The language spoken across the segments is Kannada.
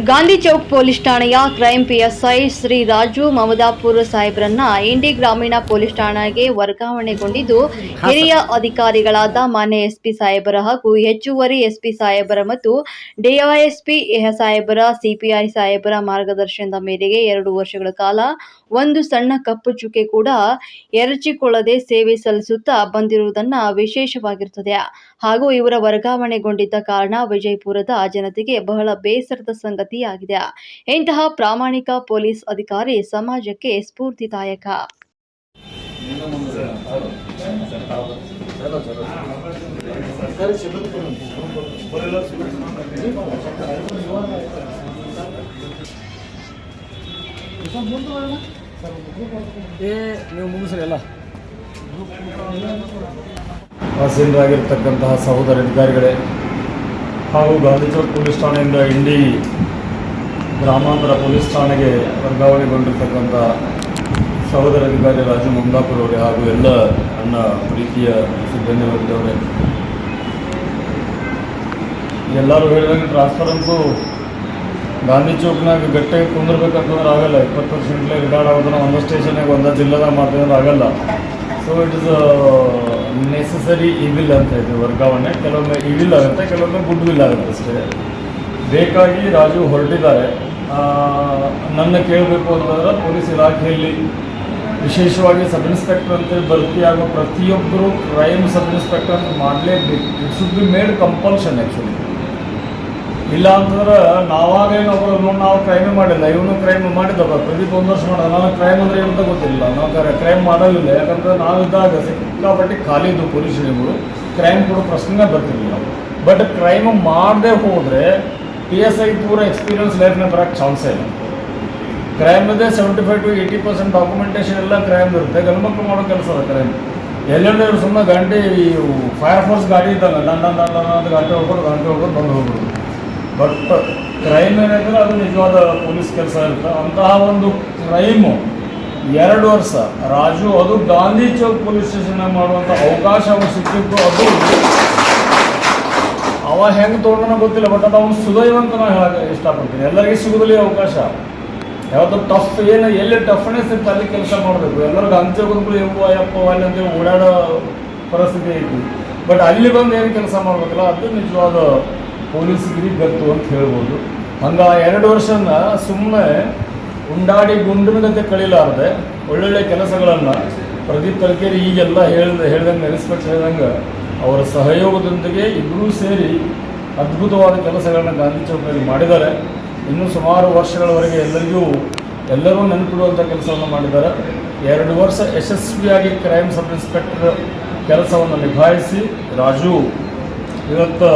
ಗಾಂಧಿ ಚೌಕ್ ಪೊಲೀಸ್ ಠಾಣೆಯ ಕ್ರೈಂ ಪಿಎಸ್ಐ ಶ್ರೀ ರಾಜು ಮಮದಾಪುರ ಸಾಹೇಬ್ರನ್ನ ಇಂಡಿ ಗ್ರಾಮೀಣ ಪೊಲೀಸ್ ಠಾಣೆಗೆ ವರ್ಗಾವಣೆಗೊಂಡಿದ್ದು ಹಿರಿಯ ಅಧಿಕಾರಿಗಳಾದ ಮಾನ್ಯ ಎಸ್ಪಿ ಸಾಹೇಬರ ಹಾಗೂ ಹೆಚ್ಚುವರಿ ಎಸ್ಪಿ ಸಾಹೇಬರ ಮತ್ತು ಡಿವೈಎಸ್ಪಿ ಸಾಹೇಬರ ಸಿಪಿಐ ಸಾಹೇಬರ ಮಾರ್ಗದರ್ಶನದ ಮೇರೆಗೆ ಎರಡು ವರ್ಷಗಳ ಕಾಲ ಒಂದು ಸಣ್ಣ ಕಪ್ಪು ಚುಕ್ಕೆ ಕೂಡ ಎರಚಿಕೊಳ್ಳದೆ ಸೇವೆ ಸಲ್ಲಿಸುತ್ತಾ ಬಂದಿರುವುದನ್ನ ವಿಶೇಷವಾಗಿರುತ್ತದೆ ಹಾಗೂ ಇವರ ವರ್ಗಾವಣೆಗೊಂಡಿದ್ದ ಕಾರಣ ವಿಜಯಪುರದ ಜನತೆಗೆ ಬಹಳ ಬೇಸರದ ಸಂಗತಿಯಾಗಿದೆ ಇಂತಹ ಪ್ರಾಮಾಣಿಕ ಪೊಲೀಸ್ ಅಧಿಕಾರಿ ಸಮಾಜಕ್ಕೆ ಸ್ಫೂರ್ತಿದಾಯಕ. ನೀವು ಎಲ್ಲ. ಸಹೋದರ ಅಧಿಕಾರಿಗಳೇ ಹಾಗೂ ಗಾಂಧಿ ಚೌಕ್ ಪೊಲೀಸ್ ಠಾಣೆಯಿಂದ ಇಂಡಿ ಗ್ರಾಮಾಂತರ ಪೊಲೀಸ್ ಠಾಣೆಗೆ ವರ್ಗಾವಣೆಗೊಂಡಿರ್ತಕ್ಕಂಥ ಸಹೋದರ ಅಧಿಕಾರಿ ರಾಜು ಮುಂದಾಪುರ್ ಅವರೇ ಹಾಗೂ ಎಲ್ಲ ನನ್ನ ಪ್ರೀತಿಯ ಸಿಬ್ಬಂದಿ ವರ್ಗದವರೇ. ಎಲ್ಲರೂ ಹೇಳಿದಂಗೆ ಟ್ರಾನ್ಸ್ಫರ್ ಅಂತೂ ಗಾಂಧಿ ಚೌಕ್ನಾಗ ಗಟ್ಟಿಗೆ ಕುಂದಿರ್ಬೇಕಂತಂದ್ರೆ ಆಗಲ್ಲ. ಇಪ್ಪತ್ತು ವರ್ಷದಿಂದಲೇ ರಿಟೈರ್ಡ್ ಆಗೋದನ್ನ ಒಂದು ಸ್ಟೇಷನ್ಗೆ ಒಂದು ಜಿಲ್ಲೆದಾಗ ಮಾಡ್ತೀವಿ ಅಂದ್ರೆ ಆಗಲ್ಲ so it is necessary evil ಅಂತ ಇದೆ ವರ್ಗಾವಣೆ. ಕೆಲವೊಮ್ಮೆ ಇವಿಲ್ ಆಗುತ್ತೆ, ಕೆಲವೊಮ್ಮೆ ಗುಡ್ ವಿಲ್ ಆಗುತ್ತೆ ಅಷ್ಟೇ. ಬೇಕಾಗಿ ರಾಜು ಹೊರಟಿದ್ದಾರೆ. ನನ್ನ ಕೇಳಬೇಕು ಅಂತಂದ್ರೆ ಪೊಲೀಸ್ ಇಲಾಖೆಯಲ್ಲಿ ವಿಶೇಷವಾಗಿ ಸಬ್ ಇನ್ಸ್ಪೆಕ್ಟರ್ ಅಂತೇಳಿ ಭರ್ತಿಯಾಗೋ ಪ್ರತಿಯೊಬ್ಬರು ಕ್ರೈಮ್ ಸಬ್ ಇನ್ಸ್ಪೆಕ್ಟರ್ ಅಂತ ಮಾಡಲೇಬೇಕು. It should be made compulsion actually ಇಲ್ಲ ಅಂತಂದ್ರೆ ನಾವಾಗೇನು ಒಬ್ಬರು ನೋಡಿ ನಾವು ಕ್ರೈಮೇ ಮಾಡಿಲ್ಲ. ಇವನು ಕ್ರೈಮ್ ಮಾಡಿದ್ದವ ಪ್ರದೀಪ್ ಒಂದು ವರ್ಷ ಮಾಡೋದು ನಾನು ಕ್ರೈಮ್ ಅಂದರೆ ಏನು ಅಂತ ಗೊತ್ತಿಲ್ಲ. ನಾವು ಕ್ರೈಮ್ ಮಾಡೋದಿಲ್ಲ ಯಾಕಂದ್ರೆ ನಾವಿದ್ದಾಗ ಸಿಕ್ಕಾಪಟ್ಟಿ ಖಾಲಿ ಇದ್ದು ಪೊಲೀಸ್ ಕ್ರೈಮ್ ಕೂಡ ಪ್ರಶ್ನೆ ಬರ್ತಿರಲಿಲ್ಲ. ಬಟ್ ಕ್ರೈಮ್ ಮಾಡದೆ ಹೋದರೆ ಪಿ ಎಸ್ ಐ ಪೂರ ಎಕ್ಸ್ಪೀರಿಯನ್ಸ್ ಲೈಫ್ನ ಬರೋಕ್ಕೆ ಚಾನ್ಸೇ ಇಲ್ಲ. ಕ್ರೈಮ್ದೇ seventy five to eighty percent documentation ಎಲ್ಲ ಕ್ರೈಮ್ ಇರುತ್ತೆ. ಗಂಡು ಮಾಡೋ ಕೆಲಸ ಅದ ಕ್ರೈಮ್ ಎಲ್ಲೆಲ್ಲೂ ಇವ್ರು ಸುಮ್ಮನೆ ಗಂಟೆ ಈ ಫೈರ್ ಫೋರ್ಸ್ ಗಾಡಿ ಇದ್ದಂಗೆ ದಂಡ ಅಂತ ಗಂಟೆ ಹೋಗ್ಬೋದು ಗಂಟೆ ಹೋಗ್ಬೋದು ಬಂದು ಹೋಗ್ಬಿಡೋದು ಬಟ್ ಕ್ರೈಮ್ ಏನಾಯ್ತಂದ್ರೆ ಅದು ನಿಜವಾದ ಪೊಲೀಸ್ ಕೆಲಸ ಇರುತ್ತೆ. ಅಂತಹ ಒಂದು ಕ್ರೈಮು ಎರಡು ವರ್ಷ ರಾಜು ಅದು ಗಾಂಧಿ ಚೌಕ್ ಪೊಲೀಸ್ ಸ್ಟೇಷನ್ ಮಾಡುವಂಥ ಅವಕಾಶ ಅವ್ನು ಸಿಕ್ಕಿದ್ದು ಅದು ಅವ ಹೆಂಗೆ ತೊಗೊಂಡನ ಗೊತ್ತಿಲ್ಲ ಬಟ್ ಅದು ಅವ್ನು ಸುದೈವಂತ ನಾನು ಹೇಳಕ್ಕೆ ಇಷ್ಟಪಡ್ತೀನಿ. ಎಲ್ಲರಿಗೂ ಸಿಗೋದಿಲ್ಲ ಅವಕಾಶ. ಯಾವತ್ತು ಟಫ್ ಏನು, ಎಲ್ಲಿ ಟಫ್ನೆಸ್ ಇತ್ತು ಅಲ್ಲಿ ಕೆಲಸ ಮಾಡಬೇಕು. ಎಲ್ಲರಿಗೂ ಅಂಚೆ ಬಂದ್ಬಿಟ್ಟು ಎಂಬ ಯಪ್ಪ ಅಲ್ಲಿ ಅಂತೇಳಿ ಓಡಾಡೋ ಪರಿಸ್ಥಿತಿ ಐತಿ. ಬಟ್ ಅಲ್ಲಿ ಬಂದು ಏನು ಕೆಲಸ ಮಾಡ್ಬೇಕಲ್ಲ, ಅದು ನಿಜವಾದ ಪೊಲೀಸ್ಗಿರಿ ಗತ್ತು ಅಂತ ಹೇಳ್ಬೋದು. ಹಂಗೆ ಎರಡು ವರ್ಷನ ಸುಮ್ಮನೆ ಉಂಡಾಡಿ ಗುಂಡಿನ ಕಳೀಲಾರದೆ ಕಳಿಲಾರ್ದೆ ಒಳ್ಳೊಳ್ಳೆ ಕೆಲಸಗಳನ್ನು ಪ್ರದೀಪ್ ತಲಕೇರಿ ಈಗೆಲ್ಲ ಹೇಳ್ದೆ, ಹೇಳ್ದಂಗೆ ರೆಸ್ಪೆಕ್ಟ್ ಹೇಳ್ದಂಗೆ ಅವರ ಸಹಯೋಗದೊಂದಿಗೆ ಇಬ್ಬರೂ ಸೇರಿ ಅದ್ಭುತವಾದ ಕೆಲಸಗಳನ್ನ ಗಾಂಧಿ ಚೌಕದಲ್ಲಿ ಮಾಡಿದ್ದಾರೆ. ಇನ್ನೂ ಸುಮಾರು ವರ್ಷಗಳವರೆಗೆ ಎಲ್ಲರಿಗೂ ಎಲ್ಲರೂ ನೆನಪಿಡುವಂಥ ಕೆಲಸವನ್ನು ಮಾಡಿದ್ದಾರೆ. ಎರಡು ವರ್ಷ ಯಶಸ್ವಿಯಾಗಿ ಕ್ರೈಮ್ ಸಬ್ ಇನ್ಸ್ಪೆಕ್ಟರ್ ಕೆಲಸವನ್ನು ನಿಭಾಯಿಸಿ ರಾಜು ಇವತ್ತು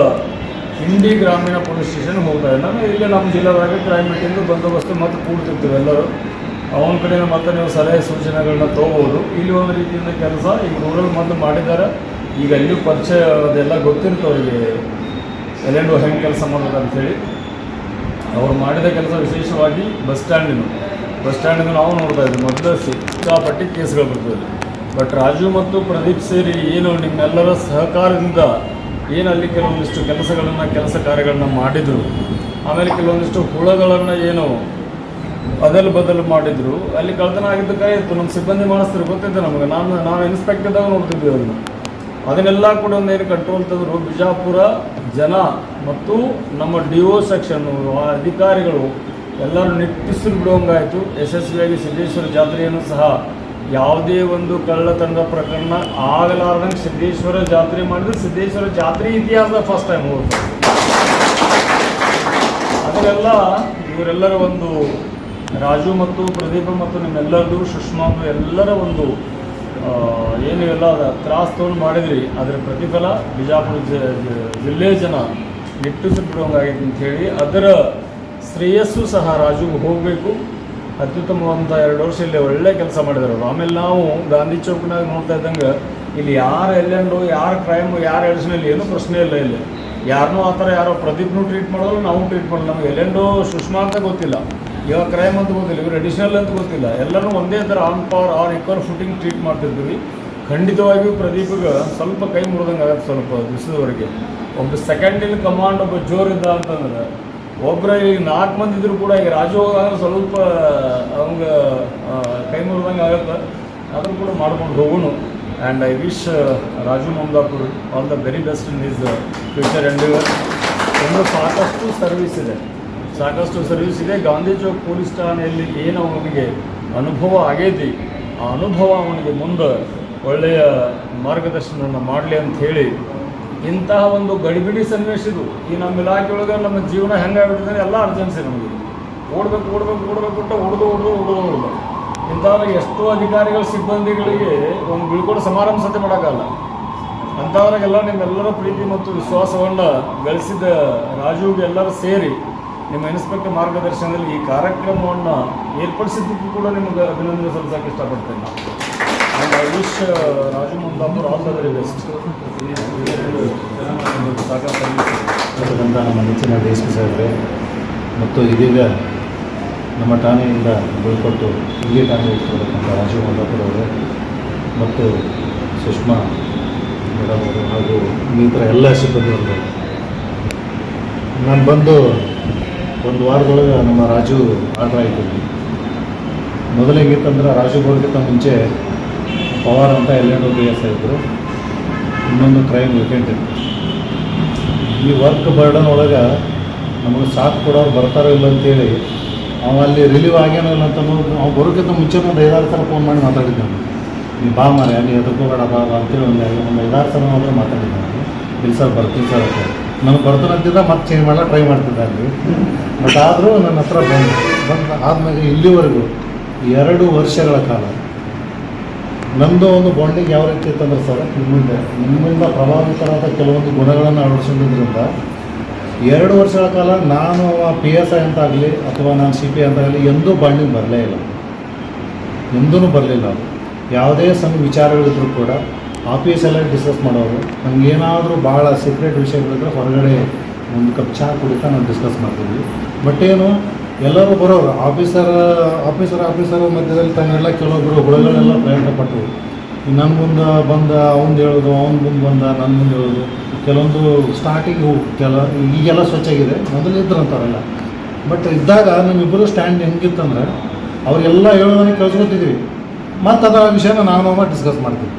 ಇಂಡಿ ಗ್ರಾಮೀಣ ಪೊಲೀಸ್ ಸ್ಟೇಷನ್ಗೆ ಹೋಗ್ತಾ ಇದ್ದಾನೆ ನಾನು ಇಲ್ಲೇ ನಮ್ಮ ಜಿಲ್ಲೆದಾಗ ಕ್ರೈಮ್ ಮೀಟಿಂಗ್ ಬಂದೋಬಸ್ತು ಮತ್ತೆ ಕೂಡ್ತಿರ್ತೀವಿ ಎಲ್ಲರೂ. ಅವನ ಕಡೆಯಿಂದ ಮತ್ತೆ ನೀವು ಸಲಹೆ ಸೂಚನೆಗಳನ್ನ ತೊಗೋಬೋದು. ಇಲ್ಲಿ ಒಂದು ರೀತಿಯಿಂದ ಕೆಲಸ ಈಗ ರೂರಲ್ ಮೊದಲು ಮಾಡಿದ್ದಾರೆ. ಈಗ ಅಲ್ಲಿ ಪರಿಚಯ ಅದೆಲ್ಲ ಗೊತ್ತಿರುತ್ತೆ ಅವರಿಗೆ. ಎಲ್ಲೆಂಡು ಹೆಂಗೆ ಕೆಲಸ ಮಾಡೋದು ಅವ್ರು ಮಾಡಿದ ಕೆಲಸ ವಿಶೇಷವಾಗಿ ಬಸ್ ಸ್ಟ್ಯಾಂಡಿನ ಬಸ್ ಸ್ಟ್ಯಾಂಡಿಂದ ನಾವು ನೋಡ್ತಾ ಇದ್ದೀವಿ ಮೊದಲು ಸಿಕ್ಕಾಪಟ್ಟಿ ಕೇಸ್ಗಳು ಬರ್ತದೆ ಬಟ್ ರಾಜು ಮತ್ತು ಪ್ರದೀಪ್ ಸೇರಿ ಏನು ನಿಮ್ಮೆಲ್ಲರ ಸಹಕಾರದಿಂದ ಏನು ಅಲ್ಲಿ ಕೆಲವೊಂದಿಷ್ಟು ಕೆಲಸಗಳನ್ನು, ಕೆಲಸ ಕಾರ್ಯಗಳನ್ನು ಮಾಡಿದರು. ಆಮೇಲೆ ಕೆಲವೊಂದಿಷ್ಟು ಹುಳಗಳನ್ನು ಏನು ಬದಲು ಬದಲು ಮಾಡಿದರು. ಅಲ್ಲಿ ಕಳ್ತನ ಆಗಿದ್ದಕ್ಕಾಗಿತ್ತು ನಮ್ಮ ಸಿಬ್ಬಂದಿ ಮಾಡಿಸ್ತಾರೆ ಗೊತ್ತಿದೆ ನಮಗೆ. ನಾನು ನಾವು ಇನ್ಸ್ಪೆಕ್ಟರ್ದಾಗ ನೋಡ್ತಿದ್ವಿ ಅದನ್ನು ಅದನ್ನೆಲ್ಲ ಕೂಡ ಏನು ಕಂಟ್ರೋಲ್ ತೆಗೆದ್ರು ಬಿಜಾಪುರ ಜನ ಮತ್ತು ನಮ್ಮ ಡಿ ಒ ಸೆಕ್ಷನ್ನು ಅಧಿಕಾರಿಗಳು ಎಲ್ಲರೂ ನಿಟ್ಟಿಸಿ ಬಿಡುವಂಗಾಯಿತು. ಯಶಸ್ವಿಯಾಗಿ ಸಿದ್ದೇಶ್ವರ ಜಾತ್ರೆಯನ್ನು ಸಹ ಯಾವುದೇ ಒಂದು ಕಳ್ಳತನದ ಪ್ರಕರಣ ಆಗಲಾರ್ದಂಗೆ ಸಿದ್ದೇಶ್ವರ ಜಾತ್ರೆ ಮಾಡಿದ್ರೆ ಸಿದ್ದೇಶ್ವರ ಜಾತ್ರೆ ಇತಿಹಾಸದ ಫಸ್ಟ್ ಟೈಮ್ ಹೋಗುತ್ತೆ ಅದನ್ನೆಲ್ಲ ಇವರೆಲ್ಲರ ಒಂದು ರಾಜು ಮತ್ತು ಪ್ರದೀಪ ಮತ್ತು ನಿಮ್ಮೆಲ್ಲರದು ಸುಷ್ಮಾ ಎಲ್ಲರ ಒಂದು ಆ, ಏನು ಎಲ್ಲ ತ್ರಾಸ್ ತೋಲ್ ಮಾಡಿದ್ರಿ. ಅದರ ಪ್ರತಿಫಲ ಬಿಜಾಪುರ ಜಿಲ್ಲೆಯ ಜನ ನಿಟ್ಟುಸಿ ಅಂತ ಹೇಳಿ, ಅದರ ಶ್ರೇಯಸ್ಸು ಸಹ ರಾಜುಗೆ ಹೋಗಬೇಕು. ಅತ್ಯುತ್ತಮವಾದಂಥ ಎರಡು ವರ್ಷ ಇಲ್ಲಿ ಒಳ್ಳೆ ಕೆಲಸ ಮಾಡಿದರು ಆಮೇಲೆ ನಾವು ಗಾಂಧಿ ಚೌಕ್ನಾಗ ನೋಡ್ತಾ ಇದ್ದಂಗೆ, ಇಲ್ಲಿ ಯಾರು ಎಲ್ಲೆಂಡು, ಯಾರು ಕ್ರೈಮ್, ಯಾರು ಎಡಿಷನಲ್ಲಿ ಏನೂ ಪ್ರಶ್ನೆ ಇಲ್ಲ ಇಲ್ಲಿ. ಯಾರನ್ನೂ ಆ ಥರ ಯಾರೋ ಪ್ರದೀಪ್ನೂ ಟ್ರೀಟ್ ಮಾಡೋಲ್ಲ ನಾವು ಟ್ರೀಟ್ ಮಾಡೋದು ನಮಗೆ ಎಲ್ಲೆಂಡೋ ಸುಷ್ಮಾ ಅಂತ ಗೊತ್ತಿಲ್ಲ. ಇವಾಗ ಕ್ರೈಮ್ ಅಂತ ಗೊತ್ತಿಲ್ಲ. ಇವರು ಅಡಿಷನಲ್ ಅಂತ ಗೊತ್ತಿಲ್ಲ. ಎಲ್ಲರೂ ಒಂದೇ ಥರ on power are equal footing treat ಮಾಡ್ತಿರ್ತೀವಿ ಖಂಡಿತವಾಗಿಯೂ ಪ್ರದೀಪ್ಗೆ ಸ್ವಲ್ಪ ಕೈ ಮುರಿದಂಗೆ ಆಗತ್ತೆ ಸ್ವಲ್ಪ ದಿವಸದವರೆಗೆ. ಒಬ್ಬ ಸೆಕೆಂಡ್ ಇನ್ ಕಮಾಂಡ್ ಒಬ್ಬ ಜೋರಿದ್ದ ಅಂತಂದ್ರೆ ಒಬ್ಬರ ಈಗ ನಾಲ್ಕು ಮಂದಿ ಇದ್ರು ಕೂಡ ಈಗ ರಾಜು ಸ್ವಲ್ಪ ಅವಂಗೆ ಕೈ ಮುರಿದಂಗೆ ಆಗತ್ತೆ. ಅದನ್ನು ಕೂಡ ಮಾಡ್ಕೊಂಡು ಹೋಗೋಣ and I wish Raju Mamadapur all the very best in his future endeavour ಇನ್ನು ಸಾಕಷ್ಟು ಸರ್ವಿಸ್ ಇದೆ. ಸಾಕಷ್ಟು ಸರ್ವಿಸ್ ಇದೆ. ಗಾಂಧಿ ಚೌಕ್ ಪೊಲೀಸ್ ಠಾಣೆಯಲ್ಲಿ ಏನು ಅವನಿಗೆ ಅನುಭವ ಆಗೈತಿ, ಆ ಅನುಭವ ಅವನಿಗೆ ಮುಂದೆ ಒಳ್ಳೆಯ ಮಾರ್ಗದರ್ಶನವನ್ನು ಮಾಡಲಿ ಅಂತ ಹೇಳಿ ಇಂತಹ ಒಂದು ಗಡಿಬಿಡಿ ಸನ್ನಿವೇಶ ಇದು. ಈ ನಮ್ಮ ಇಲಾಖೆಯೊಳಗೆ ನಮ್ಮ ಜೀವನ ಹೆಂಗಾಗ್ಬಿಟ್ಟಿದೆ ಎಲ್ಲ ಅರ್ಜೆನ್ಸಿ ನಮಗೆ. ಓಡಬೇಕು ಓಡಬೇಕು ಓಡಬೇಕು ಅಂತ ಹೊಡೆದು ಹೊಡೆದು ಹೊಡೆದು ಹೊಡೆದು ಇಂತಹ ಎಷ್ಟೋ ಅಧಿಕಾರಿಗಳ, ಸಿಬ್ಬಂದಿಗಳಿಗೆ ಒಂದು ಬೀಳ್ಕೊಡೋ ಸಮಾರಂಭ ಸತೆ ಮಾಡೋಕ್ಕಲ್ಲ ಅಂಥವ್ರಿಗೆಲ್ಲ ನಿಮ್ಮೆಲ್ಲರ ಪ್ರೀತಿ ಮತ್ತು ವಿಶ್ವಾಸವನ್ನು ಗಳಿಸಿದ ರಾಜುಗೆ ಎಲ್ಲರೂ ಸೇರಿ ನಿಮ್ಮ ಇನ್ಸ್ಪೆಕ್ಟರ್ ಮಾರ್ಗದರ್ಶನದಲ್ಲಿ ಈ ಕಾರ್ಯಕ್ರಮವನ್ನು ಏರ್ಪಡಿಸಿದ್ದಕ್ಕೂ ಕೂಡ ನಿಮಗೆ ಅಭಿನಂದನೆ ಸಲ್ಲಿಸೋಕೆ ಇಷ್ಟಪಡ್ತೇನೆ. ನಾನು I wish Raju Mundapur all the very best ನಮ್ಮ ನೆಚ್ಚಿನ ಸಾಹೇಬ್ರೆ ಮತ್ತು ಇದೀಗ ನಮ್ಮ ಠಾಣೆಯಿಂದ ಬೀಳ್ಕೊಟ್ಟು ಇಲ್ಲಿ ಠಾಣೆ ಇರ್ತಕ್ಕಂಥ ರಾಜೀವ್ ಮಲ್ಲಾಪುರ ಅವರೇ, ಮತ್ತು ಸುಷ್ಮಾ ಮೇಡಮ್ ಅವರು ಹಾಗೂ ಇನ್ನಿತರ ಎಲ್ಲ ಸಿಬ್ಬಂದಿಗಳು ನಾನು ಬಂದು ಒಂದು ವಾರದೊಳಗೆ ನಮ್ಮ ರಾಜು ಆರ್ಡ್ರ್ ಆಯಿತು. ಮೊದಲಿಗಿತ್ತಂದ್ರೆ ರಾಜು ಬರೋಕ್ಕಿಂತ ಮುಂಚೆ ಪವಾರ್ ಅಂತ ಎಲ್ಲೆಂಡೋ ಬಿ ಎಸ್ ಇದ್ದರು ಇನ್ನೊಂದು ಕ್ರೈಮ್ ವೇಕೆಂಟ್ ಇತ್ತು. ಈ ವರ್ಕ್ ಬರ್ಡನ್ ಒಳಗೆ ನಮಗೆ ಸಾಥ್ ಕೊಡೋರು ಬರ್ತಾರೋ ಇಲ್ಲ ಅಂತೇಳಿ ಅವ ಅಲ್ಲಿ ರಿಲೀವ್ ಆಗ್ಯಾನೋ ಇಲ್ಲ ಅಂತ ಅವ್ನು ಬರೋಕ್ಕಿಂತ ಮುಂಚೆ ಒಂದು ಐದಾರು ಸಲ ಫೋನ್ ಮಾಡಿ ಮಾತಾಡಿದ್ದೆ ನಾನು ನೀ ಬಾ ಮಾರೆ ನೀ ಎದಕ್ಕೋಬೇಡ ಬಾ ಬಾ ಅಂತೇಳಿ ಒಂದು ಒಂದು ಐದಾರು ಸಲ ಮಾತ್ರ ಮಾತಾಡಿದ್ದೆ ಇಲ್ಲ ಸರ್, ಬರ್ತೀನಿ ಸರ್ ಅಂತ. ನನಗೆ ಬರ್ತಾನೆ ಅಂತಿದ್ದ ಮತ್ತೆ ಚೇಂಜ್ ಮಾಡಲ್ಲ ಟ್ರೈ ಮಾಡ್ತಿದ್ದೆ ಅಲ್ಲಿ. ಬಟ್ ಆದರೂ ನನ್ನ ಹತ್ರ ಬಂದು ಬಂದು, ಆದಮೇಲೆ ಇಲ್ಲಿವರೆಗೂ ಎರಡು ವರ್ಷಗಳ ಕಾಲ ನಮ್ಮದು ಒಂದು ಬಾಂಡಿಂಗ್ ಯಾವ ರೀತಿ ಇತ್ತಂದ್ರೆ ಸರ್ ನಿಮ್ಮಿಂದ ನಿಮ್ಮಿಂದ ಪ್ರಭಾವಿತರಾದ ಕೆಲವೊಂದು ಗುಣಗಳನ್ನು ಅಳವಡಿಸಿದ್ರಿಂದ ಎರಡು ವರ್ಷಗಳ ಕಾಲ ನಾನು ಪಿ ಎಸ್ ಐ ಅಂತಾಗಲಿ ಅಥವಾ ನಾನು ಸಿ ಪಿ ಅಂತಾಗಲಿ ಎಂದೂ ಬಾಂಡಿಂಗ್ ಬರಲೇ ಇಲ್ಲ. ಎಂದೂ ಬರಲಿಲ್ಲ. ಯಾವುದೇ ಸಮ ವಿಚಾರಗಳಿದ್ರು ಕೂಡ ಆಫೀಸಲ್ಲೇ ಡಿಸ್ಕಸ್ ಮಾಡೋರು. ನಮಗೇನಾದರೂ ಭಾಳ ಸೀಕ್ರೆಟ್ ವಿಷಯಗಳಿದ್ರೆ ಹೊರಗಡೆ ಒಂದು ಕಪ್ ಚಹಾ ಕುಡಿತಾ ನಾವು ಡಿಸ್ಕಸ್ ಮಾಡ್ತೀವಿ. ಬಟ್ ಏನು, ಎಲ್ಲರೂ ಬರೋರು ಆಫೀಸರ್ ಆಫೀಸರ್ ಆಫೀಸರ್ ಮಧ್ಯದಲ್ಲಿ ತನ್ನೆಲ್ಲ ಕೆಲವೊಬ್ಬರು ಹುಳುಗಳೆಲ್ಲ ಪ್ರಯತ್ನ ಪಟ್ಟರು ನನ್ನ ಮುಂದೆ ಬಂದ, ಅವ್ನು ಹೇಳೋದು, ಅವ್ನ ಮುಂದೆ ಬಂದ ನನ್ನ ಮುಂದೆ ಹೇಳೋದು. ಕೆಲವೊಂದು ಸ್ಟಾರ್ಟಿಂಗ್ ಕೆಲ, ಈಗೆಲ್ಲ ಸ್ವಚ್ಛಾಗಿದೆ ಮೊದಲು ಅಂತಾರಲ್ಲ. ಬಟ್ ಇದ್ದಾಗ ನಮ್ಮಿಬ್ಬರು ಸ್ಟ್ಯಾಂಡ್ ಹೆಂಗಿತ್ತಂದ್ರೆ, ಅವರೆಲ್ಲ ಹೇಳೋದನ್ನ ಕೇಳಿಸ್ಕೊತಿದ್ವಿ ಮತ್ತು ಅದರ ವಿಷಯನ ನಾವು ಡಿಸ್ಕಸ್ ಮಾಡ್ತೀವಿ.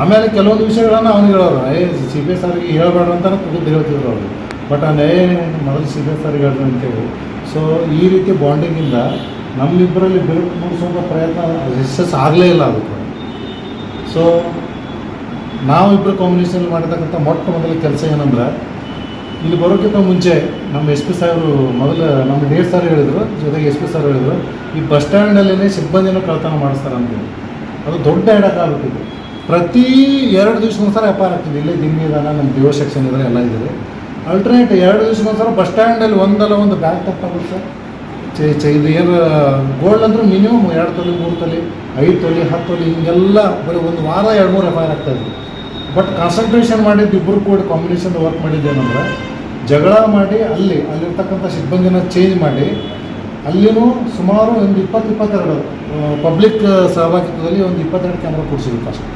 ಆಮೇಲೆ ಕೆಲವೊಂದು ವಿಷಯಗಳನ್ನು ಅವ್ನಿಗೆ ಹೇಳೋರು. ಏ, ಸಿ ಬಿ ಎಸ್ ಆರ್ಗೆ ಹೇಳಬೇಡ ಅಂತ ಕೂತು ಹೇಳ್ತಿದ್ರು ಅವರು. ಬಟ್ ಅವ್ನು ಏ ಮೊದಲು ಸಿ ಬಿ ಎಸ್ ಆರ್ಗೆ ಹೇಳಿದ್ರು ಅಂತೇಳಿ ಸೊ ಈ ರೀತಿ ಬಾಂಡಿಂಗಿಂದ ನಮ್ಮಿಬ್ಬರಲ್ಲಿ ಬಿರುಕು ಮೂಡಿಸುವಂಥ ಪ್ರಯತ್ನ ರಿಸಸ್ ಆಗಲೇ ಇಲ್ಲ ಅದು ಸೊ ನಾವಿಬ್ಬರು ಕಾಂಬಿನೇಷನ್ ಮಾಡಿರ್ತಕ್ಕಂಥ ಮೊಟ್ಟ ಮೊದಲ ಕೆಲಸ ಏನಂದ್ರೆ, ಇಲ್ಲಿ ಬರೋಕ್ಕಿಂತ ಮುಂಚೆ ನಮ್ಮ ಎಸ್ ಪಿ ಸಾಹೇಬರು ಮೊದಲು ನಮ್ಮ ಎಸ್ ಸರ್ ಹೇಳಿದರು, ಜೊತೆಗೆ ಎಸ್ ಪಿ ಸರ್ ಹೇಳಿದರು, ಈ ಬಸ್ ಸ್ಟ್ಯಾಂಡಲ್ಲೇ ಸಿಬ್ಬಂದಿನ ಕಳ್ತನ ಮಾಡಿಸ್ತಾರೆ ಅಂತೇಳಿ ಅದು ದೊಡ್ಡ ಆಗ್ಬಿಟ್ಟಿದೆ. ಪ್ರತಿ ಎರಡು ದಿವ್ಸಕ್ಕೊಂದ್ಸಲ ವ್ಯಾಪಾರ ಆಗ್ತಿದೆ. ಇಲ್ಲೇ ದಿಮ್ಮಿ ಇದಾನ ನಮ್ಮ ದಿವಸ ಸೆಕ್ಷನ್ ಇದ್ರೆ ಎಲ್ಲ ಇದ್ದಾರೆ ಅಲ್ಟರ್ನೇಟ್ ಎರಡು ದಿವ್ಸಕ್ಕೊಂದ್ಸಲ ಬಸ್ ಸ್ಟ್ಯಾಂಡಲ್ಲಿ ಒಂದಲ್ಲ ಒಂದು ಬ್ಯಾಗ್ ತಪ್ಪಾಗುತ್ತೆ ಸರ್. ಚೆ ಚೆ ಇದು ಏನು ಗೋಲ್ಡ್ ಅಂದ್ರೆ ಮಿನಿಮಮ್ ಎರಡು ತೊಲೆ, ಮೂರು ತೊಲೆ, ಐದು ತೊಲೆ, ಹತ್ತು ತೊಲೆ, ಹಿಂಗೆಲ್ಲ ಬರೀ ಒಂದು ವಾರ ಎರಡು ಮೂರು ಎಫ್ ಐ ಆರ್ ಆಗ್ತಾಯಿದ್ವಿ ಬಟ್ ಕಾನ್ಸಂಟ್ರೇಷನ್ ಮಾಡಿದ್ದು ಇಬ್ಬರು ಕೂಡ ಕಾಂಬಿನೇಷನ್ ವರ್ಕ್ ಮಾಡಿದ್ದೇನೆಂದ್ರೆ ಜಗಳ ಮಾಡಿ ಅಲ್ಲಿ, ಅಲ್ಲಿರ್ತಕ್ಕಂಥ ಸಿಬ್ಬಂದಿನ ಚೇಂಜ್ ಮಾಡಿ, ಅಲ್ಲಿನೂ ಸುಮಾರು ಒಂದು ಇಪ್ಪತ್ತು, ಇಪ್ಪತ್ತೆರಡು ಪಬ್ಲಿಕ್ ಸಹಭಾಗಿತ್ವದಲ್ಲಿ ಒಂದು ಇಪ್ಪತ್ತೆರಡು ಕ್ಯಾಮ್ರಾ ಕೊಡಿಸಿದ್ರು ಫಸ್ಟ್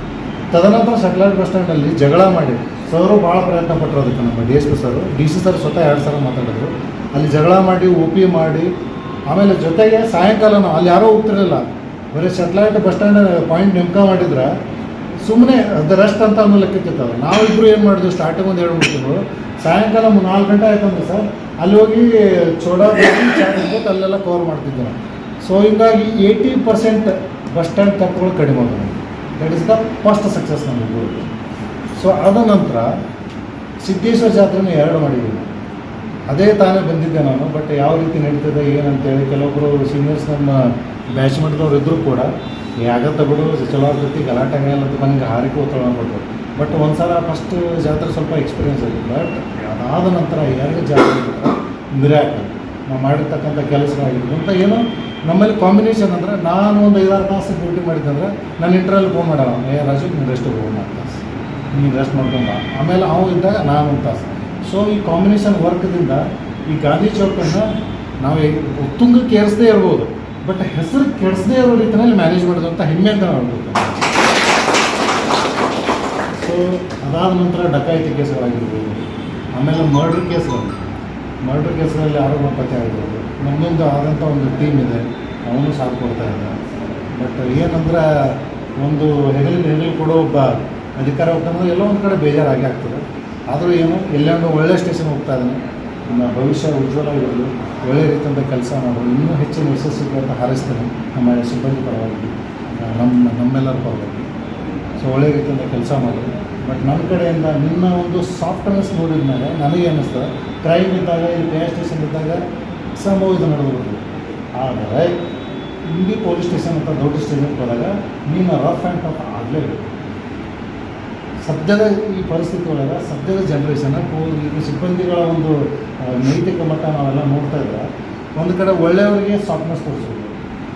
ತದನಂತರ ಸೆಟ್ಲೈಟ್ ಬಸ್ ಸ್ಟ್ಯಾಂಡಲ್ಲಿ ಜಗಳ ಮಾಡಿ ಸರು ಭಾಳ ಪ್ರಯತ್ನ ಪಟ್ಟರು ಅದಕ್ಕೆ ನಮ್ಮ D S P sir. D C sir ಸ್ವತಃ ಎರಡು ಸಲ ಮಾತಾಡಿದ್ರು. ಅಲ್ಲಿ ಜಗಳ ಮಾಡಿ ಒ ಪಿ ಮಾಡಿ, ಆಮೇಲೆ ಜೊತೆಗೆ ಸಾಯಂಕಾಲನೂ ಅಲ್ಲಿ ಯಾರೋ ಹೋಗ್ತಿರಲಿಲ್ಲ. ಬರೀ ಸೆಟ್ಲೈಟ್ ಬಸ್ ಸ್ಟ್ಯಾಂಡ್ ಪಾಯಿಂಟ್ ನೇಮಕ ಮಾಡಿದ್ರೆ ಸುಮ್ಮನೆ ಅದು ರೆಸ್ಟ್ ಅಂತ ಅನ್ನೋ ಲೆಕ್ಕಕ್ಕಿತ್ತದ ನಾವಿಬ್ಬರು ಏನು ಮಾಡಿದ್ವಿ ಸ್ಟಾರ್ಟಿಂಗ್ ಒಂದು ಎರಡು ತಿಂಗಳು ಸಾಯಂಕಾಲ ನಾಲ್ಕು ಗಂಟೆ ಆಯ್ತಂದ್ರೆ ಸರ್, ಅಲ್ಲಿ ಹೋಗಿ ಚೋಡಾ ಚಾಟ್ ಅಲ್ಲೆಲ್ಲ ಕವರ್ ಮಾಡ್ತಿದ್ದೆ ನಾವು. ಸೊ ಹಿಂಗಾಗಿ ಏಯ್ಟಿ ಪರ್ಸೆಂಟ್ ಬಸ್ ಸ್ಟ್ಯಾಂಡ್ ತಪ್ಪುಗಳು ಕಡಿಮೆ ಆಗೋದು that is the first success ನಮಗೆ ಸೊ ಅದ ನಂತರ ಸಿದ್ದೇಶ್ವರ ಜಾತ್ರೆನ ಎರಡು ಮಾಡಿದ್ದೀವಿ ಅದೇ ತಾನೇ ಬಂದಿದ್ದೆ ನಾನು ಬಟ್ ಯಾವ ರೀತಿ ನಡೀತದೆ, ಏನಂತೇಳಿ ಕೆಲವೊಬ್ಬರು ಸೀನಿಯರ್ಸ್ ನಮ್ಮ ಬ್ಯಾಚ್ ಮಟ್ಟದವ್ರು ಇದ್ದರೂ ಕೂಡ ಯಾಗತ್ತ ಬಿಡು ಚಲೋ ಆಗ್ತೈತಿ ಗಲಾಟೆ ಅಂತ ನನಗೆ ಹಾರಿಕೆ ಹೋಗ್ತಾಳೆ ಅಂದ್ಬಿಟ್ರು ಬಟ್ ಒಂದು ಸಲ ಫಸ್ಟ್ ಜಾತ್ರೆ ಸ್ವಲ್ಪ ಎಕ್ಸ್ಪೀರಿಯನ್ಸ್ ಆಗಿತ್ತು ಬಟ್ ಅದಾದ ನಂತರ ಎರಡು ಜಾತ್ರೆ ಮಿರಾಕಲ್ ನಾವು ಮಾಡಿರ್ತಕ್ಕಂಥ ಕೆಲಸಗಳಾಗಿದ್ದು ಅಂತ ಏನು ನಮ್ಮಲ್ಲಿ ಕಾಂಬಿನೇಷನ್ ಅಂದರೆ ನಾನು ಒಂದು ಐದಾರು ತಾಸು ಡ್ಯೂಟಿ ಮಾಡಿದ್ದಂದ್ರೆ ನನ್ನ ಇಂಟ್ರಲ್ಲಿ ಫೋನ್ ಮಾಡೋಣ ಏ ರಾಜು, ನೀನು ರೆಸ್ಟ್ ಹೋಗೋಣ ತಾಸು. ನೀನು ರೆಸ್ಟ್ ಮಾಡ್ಕೊಂಡ ಆಮೇಲೆ ಅವನು ಇದ್ದಾಗ ನಾನು ಒಂದು ತಾಸು. ಸೊ ಈ ಕಾಂಬಿನೇಷನ್ ವರ್ಕ್ದಿಂದ ಈ ಗಾಂಧಿ ಚೌಕನ್ನು ನಾವು ಉತ್ತುಂಗಕ್ಕೆ ಏರಿಸದೇ ಇರ್ಬೋದು. ಬಟ್ ಹೆಸರು ಕೆಡಿಸದೇ ಇರೋ ರೀತಿಯಲ್ಲಿ ಮ್ಯಾನೇಜ್ ಮಾಡೋದು ಅಂತ ಹೆಮ್ಮೆ ಅಂತ ನಾವು ಸೊ ಅದಾದ ನಂತರ ಡಕಾಯಿತಿ ಕೇಸ್ಗಳಾಗಿರ್ಬೋದು. ಆಮೇಲೆ ಮರ್ಡ್ರ್ ಕೇಸ್ಗಳು. ಮರ್ಡ್ರ್ ಕೇಸಲ್ಲಿ ಆರೋಪ ಪತ್ತೆ ಆಗಿರೋದು. ನಮ್ಮಿಂದ ಆದಂಥ ಒಂದು ಟೀಮ್ ಇದೆ. ಅವನು ಸಾಥ್ ಕೊಡ್ತಾ ಇದ್ದ ಬಟ್ ಏನಂದ್ರೆ ಒಂದು ಹೆಗಲಿಗೆ ಹೆಗಲು ಕೊಡೋ ಒಬ್ಬ ಅಧಿಕಾರ ಹೋಗ್ತಾನೆ ಎಲ್ಲೋ ಒಂದು ಕಡೆ ಬೇಜಾರಾಗಿ ಆಗ್ತದೆ. ಆದರೂ ಏನು ಎಲ್ಲೊಂದು ಒಳ್ಳೆ ಸ್ಟೇಷನ್ ಹೋಗ್ತಾ ಇದ್ದಾನೆ. ನಮ್ಮ ಭವಿಷ್ಯ ಉಜ್ವಲವಾಗಿರಲು ಒಳ್ಳೆ ರೀತಿಯಿಂದ ಕೆಲಸ ಮಾಡೋದು. ಇನ್ನೂ ಹೆಚ್ಚಿನ ಯಶಸ್ಸಿಗೆ ಅಂತ ಹಾರೈಸ್ತೇನೆ ನಮ್ಮ ಸಿಬ್ಬಂದಿ ಪರವಾಗಿ. ನಮ್ಮ ನಮ್ಮೆಲ್ಲರ ಪರವಾಗಿ. ಸೊ ಒಳ್ಳೆ ರೀತಿಯಿಂದ ಕೆಲಸ ಮಾಡಿ ಬಟ್ ನನ್ನ ಕಡೆಯಿಂದ ನಿನ್ನ ಒಂದು ಸಾಫ್ಟ್ನೆಸ್ ನೋಡಿದ ಮೇಲೆ ನನಗೆ ಅನ್ನಿಸ್ತದೆ ಕ್ರೈಮ್ ಇದ್ದಾಗ, ಇಲ್ಲಿ ಪೇ ಸ್ಟೇಷನ್ ಇದ್ದಾಗ ಸಂಭವ ಇದು ನಡೆದು ಆದರೆ, ಇಲ್ಲಿ ಪೊಲೀಸ್ ಸ್ಟೇಷನ್ ಅಂತ ದೊಡ್ಡ ಸ್ಟೇಷನ್ಗೆ ಹೋದಾಗ ನೀನು ರಫ್ ಆ್ಯಂಡ್ ಟಫ್ ಆಗಲೇಬೇಕು. ಸದ್ಯದ ಈ ಪರಿಸ್ಥಿತಿ ಒಳಗೆ ಸದ್ಯದ ಜನ್ರೇಷನ್ ಈ ಸಿಬ್ಬಂದಿಗಳ ಒಂದು ನೈತಿಕ ಮಟ್ಟ ನಾವೆಲ್ಲ ನೋಡ್ತಾ ಇದ್ದರೆ ಒಂದು ಕಡೆ ಒಳ್ಳೆಯವರಿಗೆ ಸಾಫ್ಟ್ನೆಸ್ ತೋರಿಸ್ಬೋದು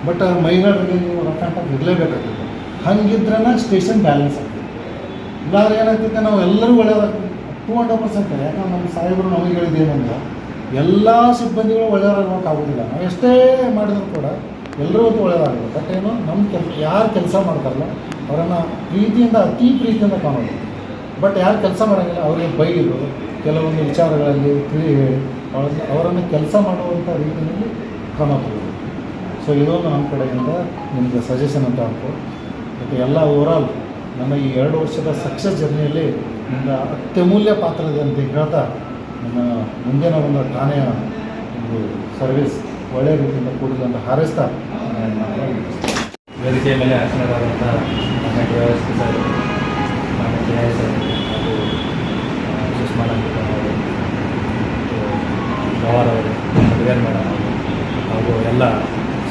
ಬಟ್ ಮೈನರ್ಗೆ ನೀವು ರಫ್ ಆ್ಯಂಡ್ ಟಫ್ ಇರಲೇಬೇಕಾಗ್ತದೆ. ಹಂಗಿದ್ರೆ ಸ್ಟೇಷನ್ ಬ್ಯಾಲೆನ್ಸ್ ಆಗ್ತದೆ. ಇಲ್ಲಾಂದ್ರೆ ಏನಾಗ್ತೈತೆ, ನಾವು ಎಲ್ಲರೂ ಒಳ್ಳೆಯದಾಗ್ತದೆ ಟೂ ಹಂಡ್ರೆಡ್ ಪರ್ಸೆಂಟ್ ಯಾಕಂದ್ರೆ ನಮ್ಮ ಸಾಹೇಬರು ನಮಗೆ ಹೇಳಿದ್ದು ಏನಂದ್ರೆ ಎಲ್ಲ ಸಿಬ್ಬಂದಿಗಳು ಒಳ್ಳೆಯವರಾಗೋಕ್ಕಾಗೋದಿಲ್ಲ ನಾವು ಎಷ್ಟೇ ಮಾಡಿದ್ರು ಕೂಡ ಎಲ್ಲರೂ ಹೊತ್ತು ಒಳ್ಳೆಯದಾಗಲ್ಲ ಬಟ್ ಏನು ನಮ್ಮ ಕೆಲಸ ಯಾರು ಕೆಲಸ ಮಾಡ್ತಾರಲ್ಲ, ಅವರನ್ನು ಪ್ರೀತಿಯಿಂದ, ಅತಿ ಪ್ರೀತಿಯಿಂದ ಕಾಣೋದು. ಬಟ್ ಯಾರು ಕೆಲಸ ಮಾಡೋಂಗಿಲ್ಲ, ಅವರಿಗೆ ಬೈದು, ಕೆಲವೊಂದು ವಿಚಾರಗಳಲ್ಲಿ ತಿಳಿ ಹೇಳಿ, ಅವರನ್ನು ಅವರನ್ನು ಕೆಲಸ ಮಾಡುವಂಥ ರೀತಿಯಲ್ಲಿ ಕ್ರಮ ತಗೊಳ್ಳೋದು ಸೊ ಇದೊಂದು ನಮ್ಮ ಕಡೆಯಿಂದ ನಿಮಗೆ ಸಜೆಷನ್ ಅಂತ ಅನ್ಕೋ ಮತ್ತು ಎಲ್ಲ ಓವರಾಲ್ ನನ್ನ ಈ ಎರಡು ವರ್ಷದ ಸಕ್ಸಸ್ ಜರ್ನಿಯಲ್ಲಿ ನನ್ನ ಅತ್ಯಮೂಲ್ಯ ಪಾತ್ರದೆ ಅಂತ ಹೇಳ್ತಾ ನನ್ನ ಮುಂದಿನ ಒಂದು ಠಾಣೆಯ ಒಂದು ಸರ್ವಿಸ್ ಒಳ್ಳೆಯ ರೀತಿಯಿಂದ ಕೂಡಿದೆ ಅಂತ ಹಾರೈಸ್ತಾ. ವೇದಿಕೆಯ ಮೇಲೆ ಆಸನರಾದಂಥ ನನ್ನ ಗೃಹಸ್ಥಿ ಸರ್ ನನ್ನ ಕೆ ಸರ್ ಹಾಗೂ ಸುಷ್ಮಾ ಅವರು ಪವಾರ್ ಅವರು ಮೇಡಮ್ ಅವರು ಹಾಗೂ ಎಲ್ಲ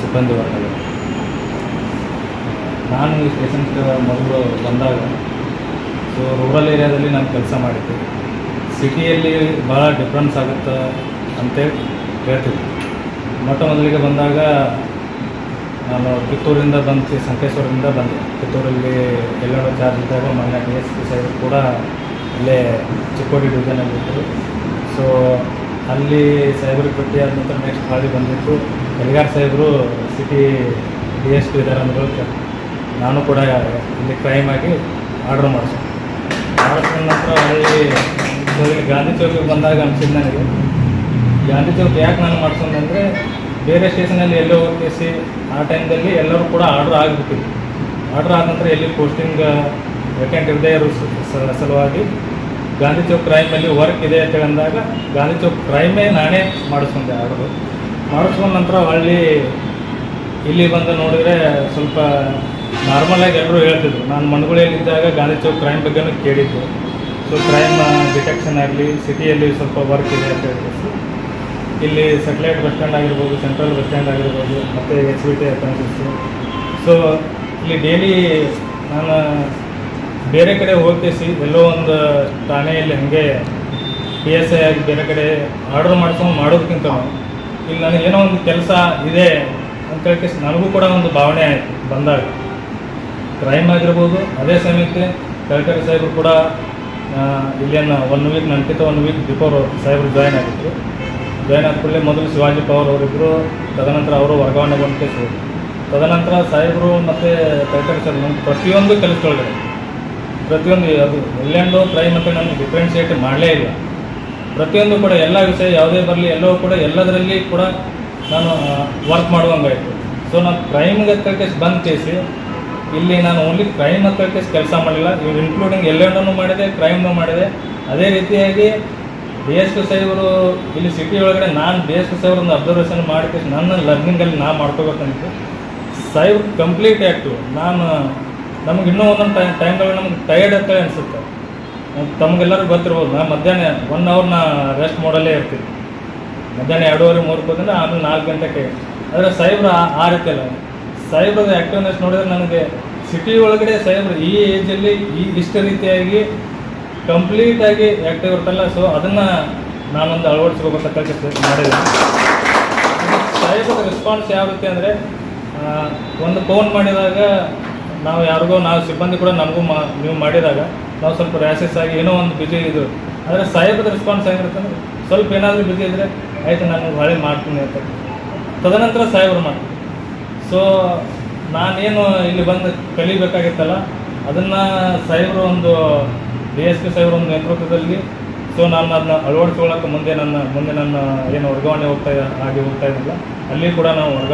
ಸಿಬ್ಬಂದಿ ವರ್ಗಗಳು ನಾನು ಈ ಪೇಷಂಟ್ ಮೊದಲು ಬಂದಾಗ ಸೊ ರೂರಲ್ ಏರಿಯಾದಲ್ಲಿ ನಾನು ಕೆಲಸ ಮಾಡಿದ್ದೆ. ಸಿಟಿಯಲ್ಲಿ ಭಾಳ ಡಿಫ್ರೆನ್ಸ್ ಆಗುತ್ತೆ ಅಂತೇಳಿ ಹೇಳ್ತಿದ್ದೆ ಮೊಟ್ಟ ಮೊದಲಿಗೆ ಬಂದಾಗ, ನಾನು ಕಿತ್ತೂರಿಂದ ಬಂದು, ಸಂಕೇಶ್ವರದಿಂದ ಬಂದೆ. ಕಿತ್ತೂರಲ್ಲಿ ಎಲ್ಲರೂ ಚಾರ್ಜ್ ಇದ್ದಾಗ ಮೊನ್ನೆ ಡಿ ಎಸ್ ಪಿ ಸೈಡ್ ಕೂಡ ಅಲ್ಲೇ ಚಿಕ್ಕೋಡಿ ಡಿವಿಷನಲ್ಲಿದ್ದರು ಸೊ ಅಲ್ಲಿ ಸೈಬರ್ ಪಟ್ಟಿ ಆದ ನಂತರ ನೆಕ್ಸ್ಟ್ ಹಾಳಿ ಬಂದಿತ್ತು. ಎಲ್ಗಾರ್ ಸಾಹೇಬರು ಸಿಟಿ ಡಿ ಎಸ್ ಪಿ ಇದ್ದಾರೆ ಅಂದ್ಬೇಕು ನಾನು ಕೂಡ ಇಲ್ಲಿ ಕ್ರೈಮ್ ಆಗಿ ಆರ್ಡ್ರ್ ಮಾಡಿಸಿ ಮಾಡಿಸಿದ ನಂತರ ಅಲ್ಲಿ ಗಾಂಧಿ ಚೌಕಿಗೆ ಬಂದಾಗ ಅನಿಸಿದ್ದು ನನಗೆ, ಗಾಂಧಿ ಚೌಕ್ ಯಾಕೆ ನಾನು ಮಾಡ್ಕೊಂಡೆ ಬೇರೆ ಸ್ಟೇಷನಲ್ಲಿ ಎಲ್ಲೋ ಹೋಗಿಸಿ ಆ ಟೈಮ್ದಲ್ಲಿ ಎಲ್ಲರೂ ಕೂಡ ಆರ್ಡ್ರ್ ಆಗಿಬಿಟ್ಟಿತ್ತು ಆರ್ಡ್ರ್ ಆದ ನಂತರ ಎಲ್ಲಿ ಪೋಸ್ಟಿಂಗ್ ವೇಕೆಂಟ್ ಇರದೇ ಇರೋ ಸಲುವಾಗಿ ಗಾಂಧಿ ಚೌಕ್ ಕ್ರೈಮಲ್ಲಿ ವರ್ಕ್ ಇದೆ ಅಂತ ಅಂದಾಗ ಗಾಂಧಿ ಚೌಕ್ ಕ್ರೈಮೇ ನಾನೇ ಮಾಡಿಸ್ಕೊಂಡೆ ಆರ್ಡ್ರು. ಮಾಡಿಸ್ಕೊಂಡ ನಂತರ ಹಳ್ಳಿ ಇಲ್ಲಿ ಬಂದು ನೋಡಿದರೆ ಸ್ವಲ್ಪ ನಾರ್ಮಲಾಗಿ ಎಲ್ಲರೂ ಹೇಳ್ತಿದ್ರು. ನಾನು ಮನಗುಳಿಯಲ್ಲಿದ್ದಾಗ ಗಾಂಧಿ ಚೌಕ್ ಕ್ರೈಮ್ ಬಗ್ಗೆನೂ ಕೇಳಿದ್ದು. ಸೊ ಕ್ರೈಮ್ ಡಿಟೆಕ್ಷನ್ ಆಗಲಿ, ಸಿಟಿಯಲ್ಲಿ ಸ್ವಲ್ಪ ವರ್ಕ್ ಇದೆ ಅಂತ ಹೇಳ್ಬಿಟ್ಟು ಇಲ್ಲಿ ಸೆಟಲೈಟ್ ಬಸ್ ಸ್ಟ್ಯಾಂಡ್ ಆಗಿರ್ಬೋದು ಸೆಂಟ್ರಲ್ ಬಸ್ ಸ್ಟ್ಯಾಂಡ್ ಆಗಿರ್ಬೋದು, ಮತ್ತು ಎಚ್ ಬಿ ಟಿ ಅಪೆನ್ಸಿಸ್ಸು ಸೊ ಇಲ್ಲಿ ಡೈಲಿ ನಾನು ಬೇರೆ ಕಡೆ ಹೋಗ್ತೇಸಿ, ಎಲ್ಲೋ ಒಂದು ಠಾಣೆಯಲ್ಲಿ ಹಾಗೆ ಪಿ ಎಸ್ ಐ ಆಗಿ ಬೇರೆ ಕಡೆ ಆರ್ಡರ್ ಮಾಡ್ಕೊಂಡು ಮಾಡೋದಕ್ಕಿಂತ ಇಲ್ಲಿ ನನಗೇನೋ ಒಂದು ಕೆಲಸ ಇದೆ ಅಂತ ಹೇಳಿ ನನಗೂ ಕೂಡ ಒಂದು ಭಾವನೆ ಆಯಿತು ಬಂದಾಗ. ಕ್ರೈಮ್ ಆಗಿರ್ಬೋದು, ಅದೇ ಸಮಯಕ್ಕೆ ಕಲೆಕ್ಟರ್ ಸಾಹೇಬರು ಕೂಡ ಇಲ್ಲಿಯನ್ನು ಒನ್ ವೀಕ್ ನನಗಿಂತ ಒನ್ ವೀಕ್ ಬಿಫೋರ್ ಸಾಹೇಬರು ಜಾಯ್ನ್ ಆಗಿತ್ತು ಜಾಯ್ನ್ ಆದ ಕೂಡಲೇ ಮೊದಲು ಶಿವಾಜಿ ಪವರ್ ಅವರಿದ್ದರು ತದನಂತರ ಅವರು ವರ್ಗಾವಣೆ ಬಂದ ಕೇಸ್. ತದನಂತರ ಸಾಹೇಬರು ಮತ್ತು ಕಲೆಕ್ಟರ್ ಸರ್ ನಮ್ಮ ಪ್ರತಿಯೊಂದು ಕೆಲಸದೊಳಗಡೆ, ಪ್ರತಿಯೊಂದು ಅದು ಎಲ್ಲೆಂಡೋ ಕ್ರೈಮ್ ಅಂತ ನಾನು ಡಿಫ್ರೆನ್ಷಿಯೇಟ್ ಮಾಡಲೇ ಇಲ್ಲ. ಪ್ರತಿಯೊಂದು ಕೂಡ ಎಲ್ಲ ವಿಷಯ ಯಾವುದೇ ಬರಲಿ ಎಲ್ಲವೂ ಕೂಡ ಎಲ್ಲದರಲ್ಲಿ ಕೂಡ ನಾನು ವರ್ಕ್ ಮಾಡುವಂಗಾಯಿತು. ಸೊ ನಾನು ಕ್ರೈಮ್ಗೆ ಕೇಸ್ ಬಂದ್ ಕೇಸಿ ಇಲ್ಲಿ ನಾನು ಓನ್ಲಿ ಕ್ರೈಮ್ ಕೇಸ್ ಕೆಲಸ ಮಾಡಿಲ್ಲ. ಇವ್ರು ಇನ್ಕ್ಲೂಡಿಂಗ್ ಎಲ್ಲೆಂಡನ್ನು ಮಾಡಿದೆ ಕ್ರೈಮ್ನೂ ಮಾಡಿದೆ. ಅದೇ ರೀತಿಯಾಗಿ ಬಿ ಎಸ್ ಪಿ ಸಾಹೇಬರು ಇಲ್ಲಿ ಸಿಟಿ ಒಳಗಡೆ ನಾನು ಬಿ ಎಸ್ ಪಿ ಒಂದು ಅಬ್ಸರ್ವೇಷನ್ ಮಾಡಿ ನನ್ನ ಲರ್ನಿಂಗಲ್ಲಿ ನಾ ಮಾಡ್ಕೋಬೇಕಂತ ಸಾಹೇಬ್ ಕಂಪ್ಲೀಟ್ ಆ್ಯಕ್ಟಿವ್ ನಾನು ನಮ್ಗೆ ಇನ್ನೂ ಒಂದೊಂದು ಟೈಮ್ ಟೈಮ್ಗಳು ನಮ್ಗೆ ಟಯರ್ಡ್ ಅಂತೇಳಿ ಅನಿಸುತ್ತೆ. ತಮಗೆಲ್ಲರೂ ಗೊತ್ತಿರ್ಬೋದು ನಾನು ಮಧ್ಯಾಹ್ನ ಒನ್ ಅವರ್ ನಾ ರೆಸ್ಟ್ ಮಾಡಲ್ಲೇ ಇರ್ತೀನಿ. ಮಧ್ಯಾಹ್ನ ಎರಡೂವರೆ ಮೂರು ಬಂದರೆ ಆಮೇಲೆ ನಾಲ್ಕು ಗಂಟೆಗೆ. ಆದರೆ ಸಾಹೇಬ್ರು ಆ ಆ ರೀತಿ ಅಲ್ಲ ಸಾಹೇಬ್ರದ ಆ್ಯಕ್ಟಿವ್ನೆಸ್ ನೋಡಿದ್ರೆ ನನಗೆ ಸಿಟಿ ಒಳಗಡೆ ಸಾಹೇಬ್ರು ಈ ಏಜಲ್ಲಿ ಈ ಇಷ್ಟು ರೀತಿಯಾಗಿ ಕಂಪ್ಲೀಟಾಗಿ ಆ್ಯಕ್ಟಿವ್ ಇರ್ತಲ್ಲ ಸೊ ಅದನ್ನು ನಾನೊಂದು ಅಳವಡಿಸ್ಕೋಬೇಕಂತ ಕೆಲಸ ಮಾಡಿದೆ. ಸಾಹೇಬ್ರ ರೆಸ್ಪಾನ್ಸ್ ಯಾವ ರೀತಿ ಅಂದರೆ ಒಂದು ಫೋನ್ ಮಾಡಿದಾಗ ನಾವು ಯಾರಿಗೋ, ನಾವು ಸಿಬ್ಬಂದಿ ಕೂಡ ನಮಗೂ ಮಾ ನೀವು ಮಾಡಿದಾಗ ನಾವು ಸ್ವಲ್ಪ ರ್ಯಾಸಸ್ ಆಗಿ ಏನೋ ಒಂದು ಬಿಜಿ ಇದು. ಆದರೆ ಸಾಹೇಬ್ರದ ರೆಸ್ಪಾನ್ಸ್ ಹೆಂಗಿರುತ್ತೆ ಅಂದರೆ, ಸ್ವಲ್ಪ ಏನಾದರೂ ಬಿಜಿ ಇದ್ದರೆ ಆಯಿತು, ನಾನು ಹೊಳೆ ಮಾಡ್ತೀನಿ ಅಂತ. ತದನಂತರ ಸಾಹೇಬ್ರು ಮಾಡ್ತೀನಿ ಸೊ ನಾನೇನು ಇಲ್ಲಿ ಬಂದು ಕಲಿಬೇಕಾಗಿತ್ತಲ್ಲ, ಅದನ್ನು ಸಾಹೇಬರು ಒಂದು ಡಿ ಎಸ್ ಪಿ ಸಾಹೇಬ್ರ ಒಂದು ನೇತೃತ್ವದಲ್ಲಿ ಸೊ ನಾನು ಅದನ್ನ ಅಳವಡಿಸ್ಕೊಳ್ಳೋಕೆ ಮುಂದೆ ನನ್ನ ಮುಂದೆ ನನ್ನ ಏನು ವರ್ಗಾವಣೆ ಹೋಗ್ತಾ ಆಗಿ ಹೋಗ್ತಾ ಇದ್ದಿಲ್ಲ ಅಲ್ಲಿ ಕೂಡ ನಾವು ವರ್ಗ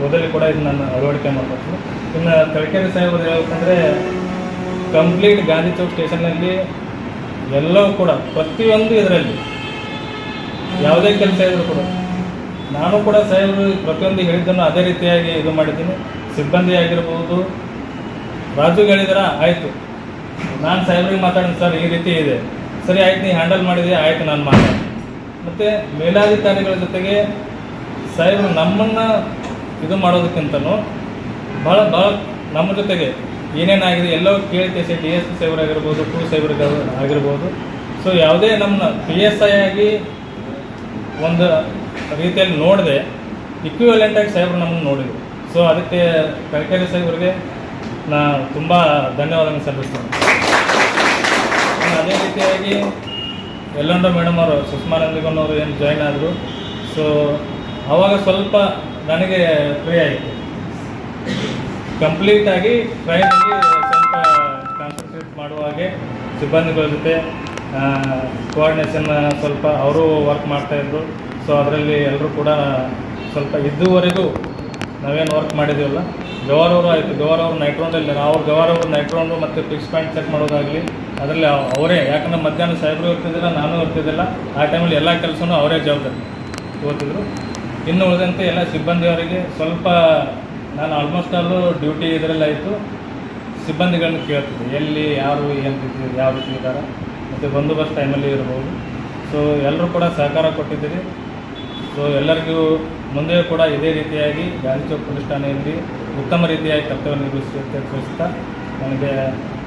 ಹೋದಲ್ಲಿ ಕೂಡ ಇದು ನನ್ನ ಅಳವಡಿಕೆ ಮಾಡಬೇಕು ಇನ್ನು ತಲಕಾರಿ ಸಾಹೇಬರು ಹೇಳ್ಬೇಕಂದ್ರೆ ಕಂಪ್ಲೀಟ್ ಗಾಂಧಿ ಚೌಕ್ ಸ್ಟೇಷನ್ನಲ್ಲಿ ಎಲ್ಲವೂ ಕೂಡ, ಪ್ರತಿಯೊಂದು ಇದರಲ್ಲಿ, ಯಾವುದೇ ಕೆಲಸ ಇದ್ರೂ ಕೂಡ ನಾನು ಕೂಡ ಸಾಹೇಬರು ಪ್ರತಿಯೊಂದು ಹೇಳಿದ್ದನ್ನು ಅದೇ ರೀತಿಯಾಗಿ ಇದು ಮಾಡಿದ್ದೀನಿ. ಸಿಬ್ಬಂದಿ ಆಗಿರ್ಬೋದು ರಾಜುಗೆ ಹೇಳಿದ್ರ ಆಯಿತು. ನಾನು ಸಾಹೇಬ್ರಿಗೆ ಮಾತಾಡೋಣ ಸರ್, ಈ ರೀತಿ ಇದೆ. ಸರಿ, ಆಯ್ತು, ನೀ ಹ್ಯಾಂಡಲ್ ಮಾಡಿದೆ ಆಯಿತು, ನಾನು ಮಾತಾಡ ಮತ್ತು ಮೇಲಾಧಿಕಾರಿಗಳ ಜೊತೆಗೆ ಸಾಹೇಬರು ನಮ್ಮನ್ನು ಇದು ಮಾಡೋದಕ್ಕಿಂತನೂ ಭಾಳ ಭಾಳ ನಮ್ಮ ಜೊತೆಗೆ ಏನೇನಾಗಿದೆ ಎಲ್ಲವೂ ಕೇಳಿ ಕೇಸಿ ಡಿ ಎಸ್ ಪಿ ಸಾಹೇಬರಾಗಿರ್ಬೋದು ಪು ಸಾಹೇಬ್ರಿಗೆ ಆಗಿರ್ಬೋದು. ಸೊ, ಯಾವುದೇ ನಮ್ಮನ್ನ ಪಿ ಎಸ್ ಐ ಆಗಿ ಒಂದು ರೀತಿಯಲ್ಲಿ ನೋಡಿದೆ ಇಕ್ವಿವೆಲೆಂಟಾಗಿ ಸಾಹೇಬರು ನಮ್ಮನ್ನು ನೋಡಿದ್ರು. ಸೊ ಅದಕ್ಕೆ ಕೈಕೇರಿ ಸಾಹೇಬ್ರಿಗೆ ನಾ ತುಂಬ ಧನ್ಯವಾದಗಳನ್ನು ಸಲ್ಲಿಸ್ತೇನೆ. ಅದೇ ರೀತಿಯಾಗಿ ಎಲ್ಲೊಂಡ ಮೇಡಮ್ ಅವರು, ಸುಷ್ಮಾ ನಂದಿಗನ್ ಏನು ಜಾಯ್ನ್ ಆದರು. ಸೊ ಆವಾಗ ಸ್ವಲ್ಪ ನನಗೆ ಫ್ರೀ ಆಯಿತು. ಕಂಪ್ಲೀಟಾಗಿ ಟ್ರೈನಲ್ಲಿ ಸ್ವಲ್ಪ ಕಾನ್ಸಂಟ್ರೇಟ್ ಮಾಡುವ ಹಾಗೆ ಸಿಬ್ಬಂದಿಗಳ ಜೊತೆ ಕೋಆರ್ಡಿನೇಷನ್ ಸ್ವಲ್ಪ ಅವರು ವರ್ಕ್ ಮಾಡ್ತಾಯಿದ್ರು ಸೊ ಅದರಲ್ಲಿ ಎಲ್ಲರೂ ಕೂಡ ಸ್ವಲ್ಪ ಇದ್ದುವರೆಗೂ ನಾವೇನು ವರ್ಕ್ ಮಾಡಿದ್ದೀವಲ್ಲ ಅವರು ಆಯಿತು ಗವಾರ್ ಅವರು ನೈಟ್ ರೌಂಡಲ್ಲಿ ಅವ್ರು ಗವಾರ್ ಅವರು ರೌಂಡು ಮತ್ತು ಫಿಕ್ಸ್ ಪಾಯಿಂಟ್ ಚೆಕ್ ಮಾಡೋದಾಗಲಿ, ಅದರಲ್ಲಿ ಅವ್- ಅವರೇ, ಯಾಕಂದ್ರೆ ಮಧ್ಯಾಹ್ನ ಸಾಹೇಬರು ಇರ್ತಿದ್ದಿಲ್ಲ, ನಾನು ಇರ್ತಿದ್ದಿಲ್ಲ, ಆ ಟೈಮಲ್ಲಿ ಎಲ್ಲ ಕೆಲಸನೂ ಅವರೇ ಜವಾಬ್ದಾರಿ ಓದ್ತಿದ್ರು ಇನ್ನು ಉಳಿದಂತೆ ಎಲ್ಲ ಸಿಬ್ಬಂದಿಯವರಿಗೆ ಸ್ವಲ್ಪ ನಾನು ಆಲ್ಮೋಸ್ಟ್ ಅಲ್ಲೂ ಡ್ಯೂಟಿ ಇದರಲ್ಲಾಯಿತು ಸಿಬ್ಬಂದಿಗಳನ್ನು ಕೇಳ್ತಿದ್ದೆ, ಎಲ್ಲಿ, ಯಾರು, ಏನು ಯಾವ ರೀತಿ ಇದ್ದಾರೆ ಮತ್ತು ಬಂದೋಬಸ್ತ್ ಟೈಮಲ್ಲಿ ಇರ್ಬೋದು. ಸೊ ಎಲ್ಲರೂ ಕೂಡ ಸಹಕಾರ ಕೊಟ್ಟಿದ್ದೀರಿ. ಸೊ ಎಲ್ಲರಿಗೂ ಮುಂದೆ ಕೂಡ ಇದೇ ರೀತಿಯಾಗಿ ಗಾಂಧಿ ಚೌಕ್ ಪೊಲೀಸ್ ಠಾಣೆಯಲ್ಲಿ ಉತ್ತಮ ರೀತಿಯಾಗಿ ಕರ್ತವ್ಯ ನಿರ್ವಹಿಸುತ್ತೆ ತಿಳಿಸ್ತಾ ನನಗೆ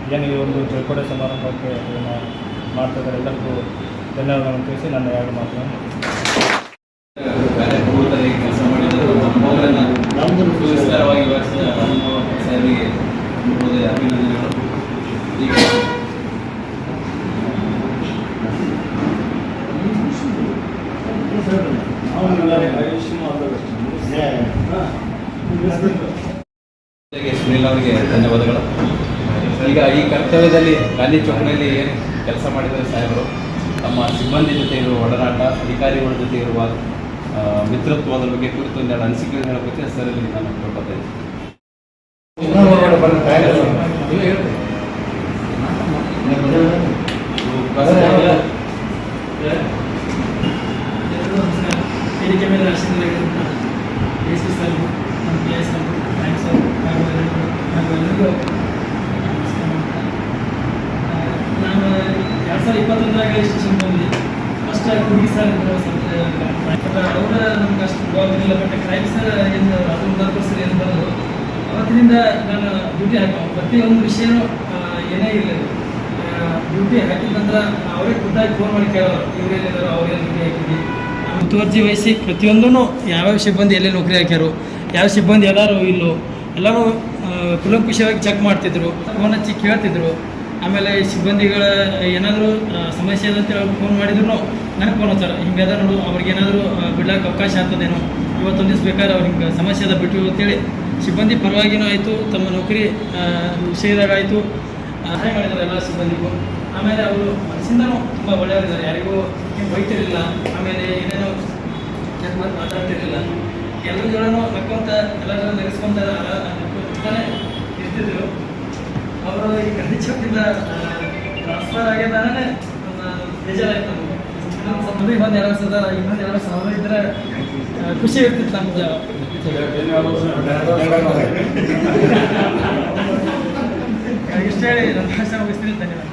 ಏನು ಈ ಒಂದು ತಿಳ್ಕೊಡೆ ಸಮಾರಂಭಕ್ಕೆ ಏನು ಮಾಡ್ತಿದ್ದಾರೆ ಎಲ್ಲರಿಗೂ ಧನ್ಯವಾದಗಳನ್ನು ತಿಳಿಸಿ ನನ್ನ ಎರಡು ಮಾತುಗಳನ್ನು ಕಾರ್ಯಪ್ರವೃತ್ತರಾಗಿ ಕೆಲಸ ಮಾಡಿದ್ದು ಅನುಭವಗಳನ್ನು ಸುವಿಸ್ತಾರವಾಗಿ ವಿವರಿಸಿದ ಅನುಭವ ಸಾಹೇಬರಿಗೆ ಹೃದಯ ಅಭಿನಂದನೆಗಳು ಈಗ ಜೊತೆಗೆ ಸುನಿಲ್ ಅವರಿಗೆ ಧನ್ಯವಾದಗಳು ಈಗ ಈ ಕರ್ತವ್ಯದಲ್ಲಿ ಗಾಂಧಿ ಚೌಕ್ನಲ್ಲಿ ಏನು ಕೆಲಸ ಮಾಡಿದರೆ ಸಾಹೇಬರು? ತಮ್ಮ ಸಿಬ್ಬಂದಿ ಜೊತೆ ಇರುವ ಒಡನಾಟ ಅಧಿಕಾರಿಗಳ ಜೊತೆ ಇರುವ ಮಿತ್ರತ್ವದ ಬಗ್ಗೆ ಕುರಿತು ಒಂದೆರಡು ಅನಿಸಿಕೆ ಸರ್ ಇಲ್ಲಿ ನಾನು ಕೇಳ್ಕೊತಾ ಇದ್ದೀನಿ ವೇದಿಕೆ ಮೇಲೆ ಆಸೀನರಾಗಿರುವಂಥ ಎಸ್ ಎಸ್ ಎಲ್ ನಮ್ಮ ಪಿ ಎಸ್ ಎಲ್ ಥ್ಯಾಂಕ್ಸ್ ಹಾಗೂ ಎಲ್ಲರಿಗೂ ಹಾಗೂ ಎಲ್ಲರಿಗೂ ನಮಸ್ಕಾರ ಮಾಡ್ತಾ. ಆ, ನಾನು ಎರಡು ಸಾವಿರದ ಇಪ್ಪತ್ತೊಂದರಾಗ ಸ್ಟೇಷನ್ ಬಂದ್ವಿ ಫಸ್ಟ್ ಹುಡುಗಿ ಸರ್ ಬಟ್ ಅವ್ರ ನಮ್ಗೆ ಅಷ್ಟು ಜವಾಬ್ದಾರಿ ಇಲ್ಲ ಬಟ್ ಕ್ರೈಮ್ಸ್ ಏನು ಅದು ಉದಾಹರಿಸ್ತಾರೆ ಏನು ಬಂದರು ಅವತ್ತಿನಿಂದ ನಾನು ಡ್ಯೂಟಿ ಹಾಕೋ ಪ್ರತಿಯೊಂದು ವಿಷಯನೂ ಆ, ಏನೇ ಇರಲಿ ಡ್ಯೂಟಿ ಹಾಕಿದ್ನಂತರ ಅವರೇ ಖುದ್ದಾಗಿ ಫೋನ್ ಮಾಡಿ ಕೇಳೋರು ಇವ್ರು ಎಲ್ಲಿದ್ದಾರೋ ಅವ್ರು ಎಲ್ಲಿ ಡ್ಯೂಟಿ ಹಾಕಿದ್ವಿ ಮುತುವರ್ಜಿ ವಹಿಸಿ ಪ್ರತಿಯೊಂದೂ ಯಾವ್ಯಾವ ಸಿಬ್ಬಂದಿ ಎಲ್ಲೇ ನೌಕರಿ ಹಾಕ್ಯಾರು, ಯಾವ ಸಿಬ್ಬಂದಿ ಎಲ್ಲರೂ ಇಲ್ಲೋ ಎಲ್ಲರೂ ಕುಲಂಕುಷವಾಗಿ ಚೆಕ್ ಮಾಡ್ತಿದ್ರು ಫೋನ್ ಹಚ್ಚಿ ಕೇಳ್ತಿದ್ರು. ಆಮೇಲೆ ಸಿಬ್ಬಂದಿಗಳ ಏನಾದರೂ ಸಮಸ್ಯೆ ಇದೆ ಅಂತ ಹೇಳಿ ಫೋನ್ ಮಾಡಿದ್ರು ನನಗೆ ಫೋನ್ ಹಚ್ಚಾರ ಅದ ನೋಡು, ಅವ್ರಿಗೆ ಏನಾದರೂ ಬಿಡ್ಲಾಕ ಅವಕಾಶ ಆಗ್ತದೇನೋ, ಇವತ್ತೊಂದು ದಿವ್ಸ ಬೇಕಾದ್ರೆ ಅವ್ರು ಹಿಂಗೆ ಸಮಸ್ಯೆ ಅದ ಬಿಟ್ಟು ಅಂತೇಳಿ ಸಿಬ್ಬಂದಿ ಪರವಾಗಿನೂ ಆಯಿತು, ತಮ್ಮ ನೌಕರಿ ವಿಷಯದಾಗ ಆಯಿತು. ಸಹಾಯ ಮಾಡಿದ್ದಾರೆ ಎಲ್ಲ ಸಿಬ್ಬಂದಿಗೂ. ಆಮೇಲೆ ಅವರು ಮನಸ್ಸಿಂದನೂ ತುಂಬ ಒಳ್ಳೆಯವರಿದ್ದಾರೆ. ಯಾರಿಗೂ ಏನು ಬೈತಿರಲಿಲ್ಲ ಆಮೇಲೆ ಏನೇನೋ ಮಾತಾಡ್ತಿರಲಿಲ್ಲ. ಎಲ್ಲರ ಜೋಡನೂ ನಕ್ಕೊಂತ ಎಲ್ಲರ ಜೊತೆ ನಗಿಸ್ಕೊಂತ ನಗ್ಕೊಂತಾನೆ ಇರ್ತಿದ್ರು. ಅವರು ಈ ಗಾಂಧಿ ಚೌಕಿಂದ ಟ್ರಾನ್ಸ್ಫರ್ ಆಗ್ಯದಾನೆ ಬೇಜಾರಾಯ್ತು ನಮಗೆ. ಇನ್ನೊಂದು ಮದುವೆ ಒಂದು ಎರಡು ವರ್ಷದ ಇನ್ನೊಂದು ಎರಡು ಸಾವಿರ ಇದ್ರೆ ಖುಷಿ ಇರ್ತಿತ್ತು ನಮ್ಗೆ ಇಷ್ಟ ಹೇಳಿ ನನ್ನ ಭಾಷಣ ಮುಗಿಸ್ತೀನಿ. ಧನ್ಯವಾದ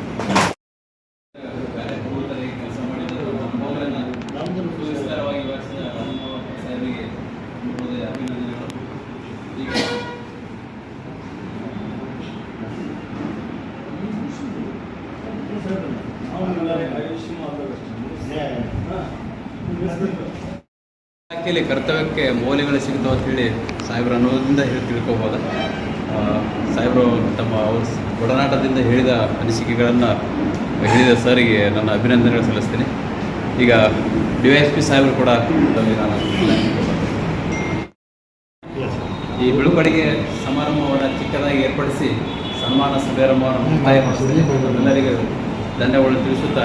ಕಾರ್ಯಪ್ರವೃತ್ತರಾಗಿ ಕೆಲಸ ಮಾಡಿದ್ದು ಅನುಭವಗಳನ್ನು ಸುವಿಸ್ತಾರವಾಗಿ ವಿವರಿಸಿದ ಅನುಭವ ಸಾಹೇಬರಿಗೆ ಹೃದಯ ಅಭಿನಂದನೆಗಳು ಈಗ ಕರ್ತವ್ಯಕ್ಕೆ ಮೌಲ್ಯಗಳು ಸಿಗ್ತಾವೆ ಅಂತ ಹೇಳಿ ಸಾಹೇಬ್ರು ಅನ್ನೋದರಿಂದ ಹೇಳಿ ತಿಳ್ಕೊಬೋದು. ಸಾಹೇಬರು ತಮ್ಮ ಅವ್ರ ಒಡನಾಟದಿಂದ ಹೇಳಿದ ಅನಿಸಿಕೆಗಳನ್ನು ಹೇಳಿದ ಸರಿಗೆ ನನ್ನ ಅಭಿನಂದನೆಗಳು ಸಲ್ಲಿಸ್ತೀನಿ. ಈಗ ಡಿ ವೈ ಎಸ್ ಪಿ ಸಾಹೇಬರು ಕೂಡ ಈ ಬೀಳ್ಕೊಡುಗೆ ಸಮಾರಂಭವನ್ನು ಚಿಕ್ಕದಾಗಿ ಏರ್ಪಡಿಸಿ ಸನ್ಮಾನ ಸಮಾರಂಭವನ್ನು ಮುಕ್ತಾಯ ಮಾಡಿಸ್ತೀನಿ ಎಲ್ಲರಿಗೂ ಧನ್ಯವಾದ ತಿಳಿಸುತ್ತಾ